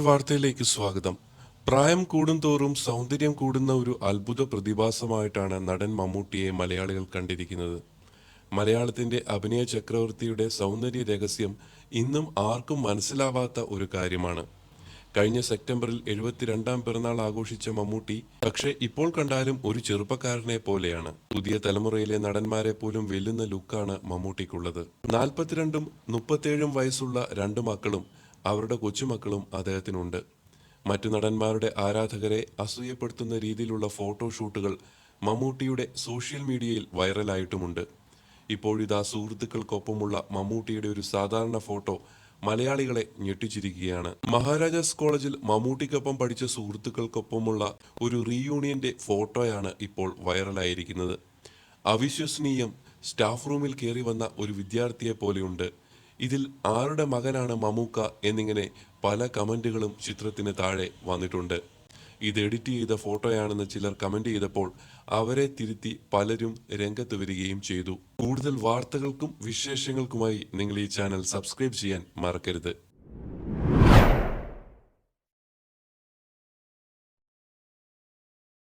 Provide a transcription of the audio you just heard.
വാർത്തയിലേക്ക് സ്വാഗതം. പ്രായം കൂടുന്തോറും സൗന്ദര്യം കൂടുന്ന ഒരു അത്ഭുത പ്രതിഭാസമായിട്ടാണ് നടൻ മമ്മൂട്ടിയെ മലയാളികൾ കണ്ടിരിക്കുന്നത്. മലയാളത്തിന്റെ അഭിനയ ചക്രവർത്തിയുടെ സൗന്ദര്യ രഹസ്യം ഇന്നും ആർക്കും മനസ്സിലാവാത്ത ഒരു കാര്യമാണ്. കഴിഞ്ഞ സെപ്റ്റംബറിൽ എഴുപത്തിരണ്ടാം പിറന്നാൾ ആഘോഷിച്ച മമ്മൂട്ടി പക്ഷേ ഇപ്പോൾ കണ്ടാലും ഒരു ചെറുപ്പക്കാരനെ പോലെയാണ്. പുതിയ തലമുറയിലെ നടന്മാരെ പോലും വെല്ലുന്ന ലുക്കാണ് മമ്മൂട്ടിക്കുള്ളത്. നാൽപ്പത്തിരണ്ടും മുപ്പത്തേഴും വയസ്സുള്ള രണ്ട് മക്കളും അവരുടെ കൊച്ചുമക്കളും അദ്ദേഹത്തിനുണ്ട്. മറ്റു നടന്മാരുടെ ആരാധകരെ അസൂയപ്പെടുത്തുന്ന രീതിയിലുള്ള ഫോട്ടോ ഷൂട്ടുകൾ മമ്മൂട്ടിയുടെ സോഷ്യൽ മീഡിയയിൽ വൈറലായിട്ടുമുണ്ട്. ഇപ്പോഴിതാ സുഹൃത്തുക്കൾക്കൊപ്പമുള്ള മമ്മൂട്ടിയുടെ ഒരു സാധാരണ ഫോട്ടോ മലയാളികളെ ഞെട്ടിച്ചിരിക്കുകയാണ്. മഹാരാജാസ് കോളേജിൽ മമ്മൂട്ടിക്കൊപ്പം പഠിച്ച സുഹൃത്തുക്കൾക്കൊപ്പമുള്ള ഒരു റീയൂണിയന്റെ ഫോട്ടോയാണ് ഇപ്പോൾ വൈറലായിരിക്കുന്നത്. അവിശ്വസനീയം സ്റ്റാഫ് റൂമിൽ കയറി വന്ന ഒരു വിദ്യാർത്ഥിയെ പോലെയുണ്ട് ഇതിൽ ആരുടെ മകനാണ് മമൂക്ക എന്നിങ്ങനെ പല കമന്റുകളും ചിത്രത്തിന് താഴെ വന്നിട്ടുണ്ട്. ഇത് എഡിറ്റ് ചെയ്ത ഫോട്ടോയാണെന്ന് ചിലർ കമന്റ് ചെയ്തപ്പോൾ അവരെ തിരുത്തി പലരും രംഗത്ത് വരികയും ചെയ്തു. കൂടുതൽ വാർത്തകൾക്കും വിശേഷങ്ങൾക്കുമായി നിങ്ങൾ ഈ ചാനൽ സബ്സ്ക്രൈബ് ചെയ്യാൻ മറക്കരുത്.